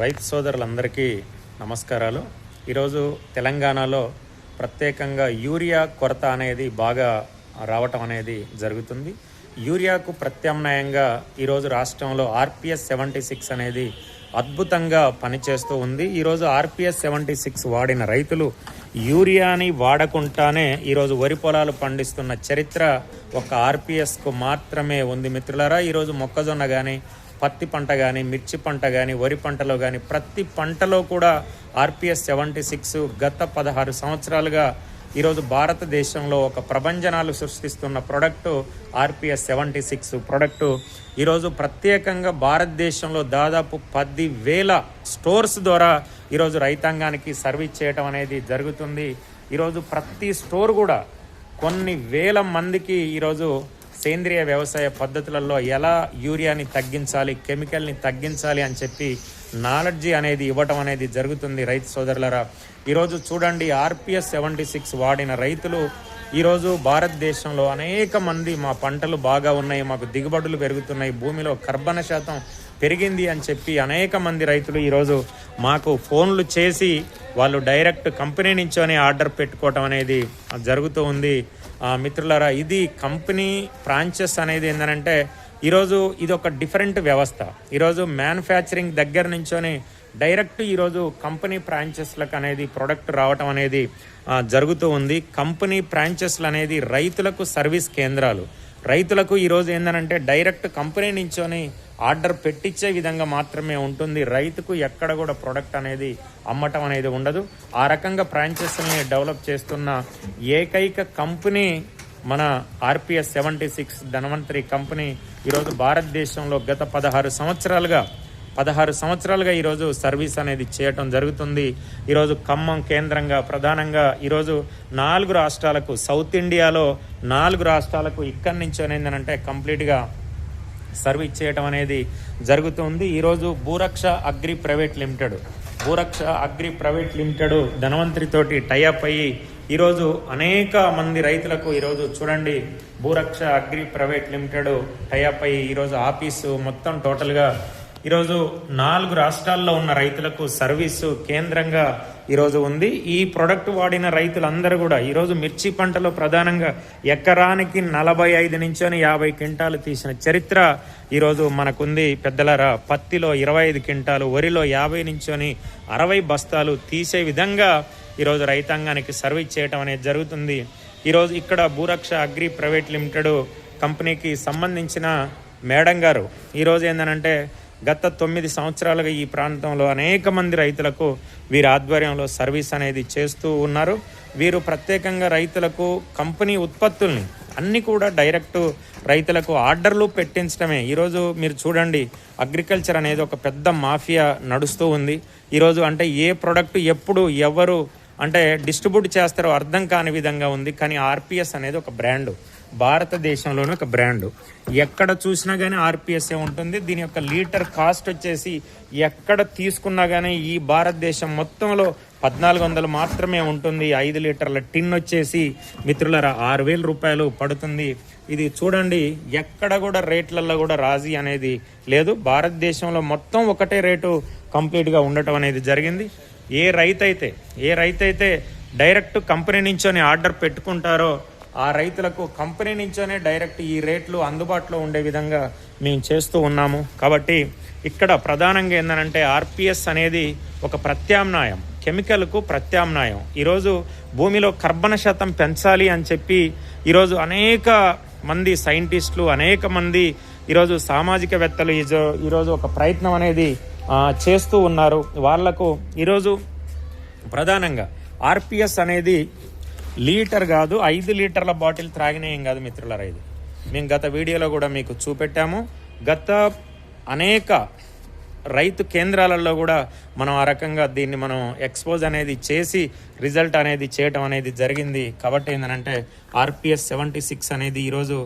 రైతు సోదరులందరికీ నమస్కారాలు. ఈరోజు తెలంగాణలో ప్రత్యేకంగా యూరియా కొరత అనేది బాగా రావటం అనేది జరుగుతుంది. యూరియాకు ప్రత్యామ్నాయంగా ఈరోజు రాష్ట్రంలో ఆర్పిఎస్ సెవెంటీ సిక్స్ అనేది అద్భుతంగా పనిచేస్తూ ఉంది. ఈరోజు ఆర్పిఎస్ సెవెంటీ సిక్స్ వాడిన రైతులు యూరియాని వాడకుండానే ఈరోజు వరి పొలాలు పండిస్తున్న చరిత్ర ఒక ఆర్పిఎస్కు మాత్రమే ఉంది మిత్రులారా. ఈరోజు మొక్కజొన్న కానీ పత్తి పంట కానీ మిర్చి పంట కానీ వరి పంటలో కానీ ప్రతి పంటలో కూడా ఆర్పిఎస్ సెవెంటీ సిక్స్ గత పదహారు సంవత్సరాలుగా ఈరోజు భారతదేశంలో ఒక ప్రభంజనాలు సృష్టిస్తున్న product RPS seventy six product ఈరోజు ప్రత్యేకంగా భారతదేశంలో దాదాపు పది వేల స్టోర్స్ ద్వారా ఈరోజు రైతాంగానికి సర్వీస్ చేయటం అనేది జరుగుతుంది. ఈరోజు ప్రతి స్టోర్ కూడా కొన్ని వేల మందికి ఈరోజు సేంద్రియ వ్యవసాయ పద్ధతులలో ఎలా యూరియాని తగ్గించాలి కెమికల్ని తగ్గించాలి అని చెప్పి నాలెడ్జీ అనేది ఇవ్వటం అనేది జరుగుతుంది రైతు సోదరులరా. ఈరోజు చూడండి ఆర్పిఎస్ సెవెంటీ సిక్స్ వాడిన రైతులు ఈరోజు భారతదేశంలో అనేక మంది మా పంటలు బాగా ఉన్నాయి మాకు దిగుబడులు పెరుగుతున్నాయి భూమిలో కర్బన శాతం పెరిగింది అని చెప్పి అనేక మంది రైతులు ఈరోజు మాకు ఫోన్లు చేసి వాళ్ళు డైరెక్ట్ కంపెనీ నుంచోనే ఆర్డర్ పెట్టుకోవటం అనేది జరుగుతూ ఉంది. మిత్రులారా ఇది కంపెనీ బ్రాంచెస్ అనేది ఏంటంటే ఈరోజు ఇది ఒక డిఫరెంట్ వ్యవస్థ. ఈరోజు మ్యానుఫ్యాక్చరింగ్ దగ్గర నుంచొని డైరెక్ట్ ఈరోజు కంపెనీ బ్రాంచెస్లకు అనేది ప్రొడక్ట్ రావటం అనేది జరుగుతూ ఉంది. కంపెనీ బ్రాంచెస్లు అనేది రైతులకు సర్వీస్ కేంద్రాలు. రైతులకు ఈరోజు ఏంటంటే డైరెక్ట్ కంపెనీ నుంచొని ఆర్డర్ పెట్టించే విధంగా మాత్రమే ఉంటుంది. రైతుకు ఎక్కడ కూడా ప్రొడక్ట్ అనేది అమ్మటం అనేది ఉండదు. ఆ రకంగా ఫ్రాంచైజీని డెవలప్ చేస్తున్న ఏకైక కంపెనీ మన RPS seventy six Dhanvantari company ఈరోజు భారతదేశంలో గత పదహారు సంవత్సరాలుగా పదహారు సంవత్సరాలుగా ఈరోజు సర్వీస్ అనేది చేయటం జరుగుతుంది. ఈరోజు ఖమ్మం కేంద్రంగా ప్రధానంగా ఈరోజు నాలుగు రాష్ట్రాలకు సౌత్ ఇండియాలో నాలుగు రాష్ట్రాలకు ఇక్కడి నుంచి ఏంటంటే కంప్లీట్గా సర్వీస్ చేయటం అనేది జరుగుతుంది. ఈరోజు Bhuraksha agri private limited Bhuraksha agri private limited ధనవంతరితోటి tie up అయ్యి ఈరోజు అనేక మంది రైతులకు ఈరోజు చూడండి Bhuraksha agri private limited tie up అయ్యి ఈరోజు ఆఫీసు మొత్తం టోటల్గా ఈరోజు నాలుగు రాష్ట్రాల్లో ఉన్న రైతులకు సర్వీసు కేంద్రంగా ఈరోజు ఉంది. ఈ ప్రొడక్ట్ వాడిన రైతులందరూ కూడా ఈరోజు మిర్చి పంటలో ప్రధానంగా ఎకరానికి నలభై ఐదు నుంచి యాభై క్వింటాలు తీసిన చరిత్ర ఈరోజు మనకుంది. పెద్దలరా పత్తిలో ఇరవై ఐదు క్వింటాలు వరిలో యాభై నుంచి అరవై బస్తాలు తీసే విధంగా ఈరోజు రైతాంగానికి సర్వీస్ చేయటం అనేది జరుగుతుంది. ఈరోజు ఇక్కడ భూరక్ష అగ్రి ప్రైవేట్ లిమిటెడ్ కంపెనీకి సంబంధించిన మేడం గారు ఈరోజు ఏంటంటే గత తొమ్మిది సంవత్సరాలుగా ఈ ప్రాంతంలో అనేక మంది రైతులకు వీరి ఆధ్వర్యంలో సర్వీస్ అనేది చేస్తూ ఉన్నారు. వీరు ప్రత్యేకంగా రైతులకు కంపెనీ ఉత్పత్తుల్ని అన్నీ కూడా డైరెక్ట్ రైతులకు ఆర్డర్లు పెట్టించడమే. ఈరోజు మీరు చూడండి అగ్రికల్చర్ అనేది ఒక పెద్ద మాఫియా నడుస్తూ ఉంది. ఈరోజు అంటే ఏ ప్రొడక్ట్ ఎప్పుడు ఎవరు అంటే డిస్ట్రిబ్యూట్ చేస్తారో అర్థం కాని విధంగా ఉంది. కానీ ఆర్పిఎస్ అనేది ఒక బ్రాండు. భారతదేశంలోనే ఒక బ్రాండ్. ఎక్కడ చూసినా కానీ ఆర్పిఎస్ఏ ఉంటుంది. దీని యొక్క లీటర్ కాస్ట్ వచ్చేసి ఎక్కడ తీసుకున్నా కానీ ఈ భారతదేశం మొత్తంలో పద్నాలుగు వందలు మాత్రమే ఉంటుంది. ఐదు లీటర్ల టిన్ వచ్చేసి మిత్రులరా ఆరు వేల రూపాయలు పడుతుంది. ఇది చూడండి ఎక్కడ కూడా రేట్లలో కూడా రాజీ అనేది లేదు. భారతదేశంలో మొత్తం ఒకటే రేటు కంప్లీట్గా ఉండటం అనేది జరిగింది. ఏ రైతు అయితే ఏ రైతు అయితే డైరెక్ట్ కంపెనీ నుంచోనే ఆర్డర్ పెట్టుకుంటారో ఆ రైతులకు కంపెనీ నుంచోనే డైరెక్ట్ ఈ రేట్లు అందుబాటులో ఉండే విధంగా మేము చేస్తూ ఉన్నాము. కాబట్టి ఇక్కడ ప్రధానంగా ఏంటంటే ఆర్పిఎస్ అనేది ఒక ప్రత్యామ్నాయం కెమికల్కు ప్రత్యామ్నాయం. ఈరోజు భూమిలో కర్బన శాతం పెంచాలి అని చెప్పి ఈరోజు అనేక మంది సైంటిస్టులు అనేక మంది ఈరోజు సామాజికవేత్తలు ఈరోజు ఒక ప్రయత్నం అనేది చేస్తూ ఉన్నారు. వాళ్ళకు ఈరోజు ప్రధానంగా ఆర్పిఎస్ అనేది లీటర్ కాదు ఐదు లీటర్ల బాటిల్ త్రాగిన కాదు మిత్రులారా ఇది. మేము గత వీడియోలో కూడా మీకు చూపెట్టాము. గత అనేక రైతు కేంద్రాలలో కూడా మనం ఆ రకంగా దీన్ని మనం ఎక్స్పోజ్ అనేది చేసి రిజల్ట్ అనేది చేయటం అనేది జరిగింది. కాబట్టి ఏంటంటే ఆర్పిఎస్ సెవెంటీ సిక్స్ అనేది ఈరోజు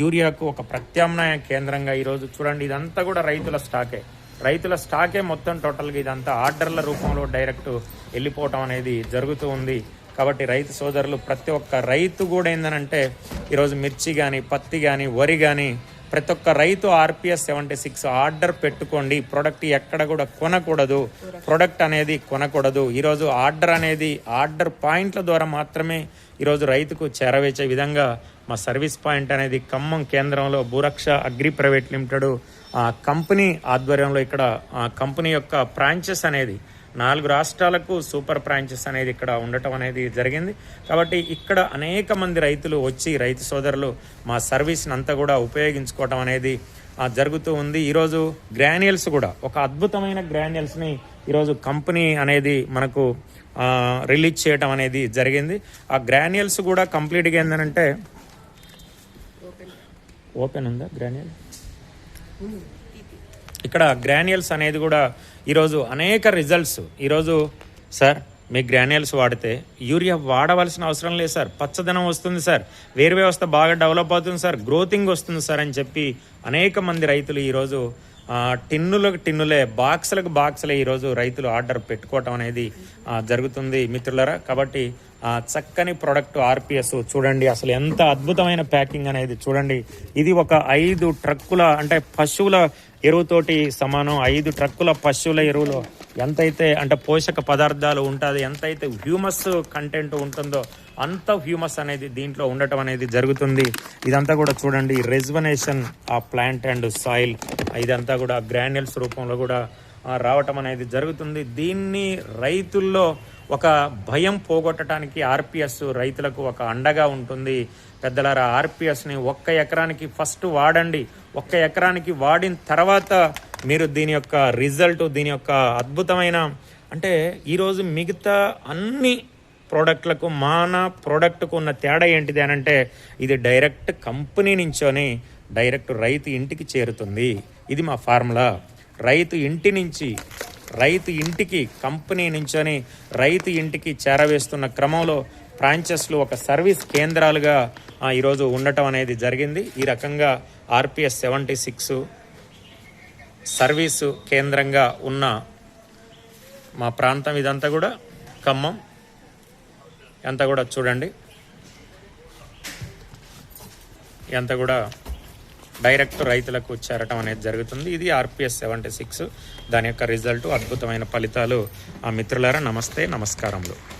యూరియాకు ఒక ప్రత్యామ్నాయ కేంద్రంగా ఈరోజు చూడండి ఇదంతా కూడా రైతుల స్టాకే. రైతుల స్టాకే మొత్తం టోటల్గా ఇదంతా ఆర్డర్ల రూపంలో డైరెక్ట్ వెళ్ళిపోవటం అనేది జరుగుతూ ఉంది. కాబట్టి రైతు సోదరులు ప్రతి ఒక్క రైతు కూడా ఏంటంటే ఈరోజు మిర్చి కానీ పత్తి కానీ వరి కానీ ప్రతి ఒక్క రైతు ఆర్పిఎస్ సెవెంటీ సిక్స్ ఆర్డర్ పెట్టుకోండి. ప్రోడక్ట్ ఎక్కడ కూడా కొనకూడదు. ప్రోడక్ట్ అనేది కొనకూడదు. ఈరోజు ఆర్డర్ అనేది ఆర్డర్ పాయింట్ల ద్వారా మాత్రమే ఈరోజు రైతుకు చేరవేసే విధంగా మా సర్వీస్ పాయింట్ అనేది ఖమ్మం కేంద్రంలో Bhuraksha agri private limited company ఆధ్వర్యంలో ఇక్కడ కంపెనీ యొక్క బ్రాంచెస్ అనేది నాలుగు రాష్ట్రాలకు సూపర్ బ్రాంచెస్ అనేది ఇక్కడ ఉండటం అనేది జరిగింది. కాబట్టి ఇక్కడ అనేక మంది రైతులు వచ్చి రైతు సోదరులు మా సర్వీస్ని అంతా కూడా ఉపయోగించుకోవటం అనేది జరుగుతూ ఉంది. ఈరోజు గ్రాన్యుల్స్ కూడా ఒక అద్భుతమైన గ్రాన్యుల్స్ని ఈరోజు కంపెనీ అనేది మనకు రిలీజ్ చేయటం అనేది జరిగింది. ఆ గ్రాన్యుల్స్ కూడా కంప్లీట్గా ఏంటంటే ఓపెన్ ఉందా గ్రాన్యుల్? ఇక్కడ గ్రాన్యుల్స్ అనేది కూడా ఈరోజు అనేక రిజల్ట్స్ ఈరోజు సార్ మీ గ్రాన్యుల్స్ వాడితే యూరియా వాడవలసిన అవసరం లేదు సార్. పచ్చదనం వస్తుంది సార్. వేరు వ్యవస్థ బాగా డెవలప్ అవుతుంది సార్. గ్రోతింగ్ వస్తుంది సార్ అని చెప్పి అనేక మంది రైతులు ఈరోజు టిన్నులకు టిన్నులే బాక్సులకు బాక్సులే ఈరోజు రైతులు ఆర్డర్ పెట్టుకోవటం అనేది జరుగుతుంది మిత్రులరా. కాబట్టి చక్కని ప్రొడక్ట్ ఆర్పిఎస్ చూడండి అసలు ఎంత అద్భుతమైన ప్యాకింగ్ అనేది చూడండి. ఇది ఒక ఐదు ట్రక్కుల అంటే పశువుల ఎరువుతోటి సమానం. ఐదు ట్రక్కుల పశువుల ఎరువులో. ఎంతైతే అంటే పోషక పదార్థాలు ఉంటుంది ఎంతైతే హ్యూమస్ కంటెంట్ ఉంటుందో అంత హ్యూమస్ అనేది దీంట్లో ఉండటం అనేది జరుగుతుంది. ఇదంతా కూడా చూడండి రెజ్వనేషన్ ఆ ప్లాంట్ అండ్ సాయిల్ ఇదంతా కూడా గ్రాన్యుల్స్ రూపంలో కూడా రావటం అనేది జరుగుతుంది. దీన్ని రైతుల్లో ఒక భయం పోగొట్టడానికి ఆర్పిఎస్ రైతులకు ఒక అండగా ఉంటుంది. పెద్దలారా ఆర్పిఎస్ని ఒక్క ఎకరానికి ఫస్ట్ వాడండి. ఒక్క ఎకరానికి వాడిన తర్వాత మీరు దీని యొక్క రిజల్ట్ దీని యొక్క అద్భుతమైన అంటే ఈరోజు మిగతా అన్ని ప్రోడక్ట్లకు మాన ప్రోడక్ట్కు ఉన్న తేడా ఏంటిది అని అంటే ఇది డైరెక్ట్ కంపెనీ నుంచోని డైరెక్ట్ రైతు ఇంటికి చేరుతుంది. ఇది మా ఫార్ములా. రైతు ఇంటి నుంచి రైతు ఇంటికి కంపెనీ నుంచొని రైతు ఇంటికి చేరవేస్తున్న క్రమంలో బ్రాంచెస్లు ఒక సర్వీస్ కేంద్రాలుగా ఈరోజు ఉండటం అనేది జరిగింది. ఈ రకంగా ఆర్పిఎస్ సెవెంటీ సిక్స్ సర్వీసు కేంద్రంగా ఉన్న మా ప్రాంతం ఇదంతా కూడా. ఖమ్మం. అంతా కూడా చూడండి. ఎంత కూడా డైరెక్ట్ రైతులకు చేరటం అనేది జరుగుతుంది. ఇది ఆర్పిఎస్ సెవెంటీ సిక్స్. దాని యొక్క రిజల్ట్ అద్భుతమైన ఫలితాలు. ఆ మిత్రులారా నమస్తే నమస్కారములు.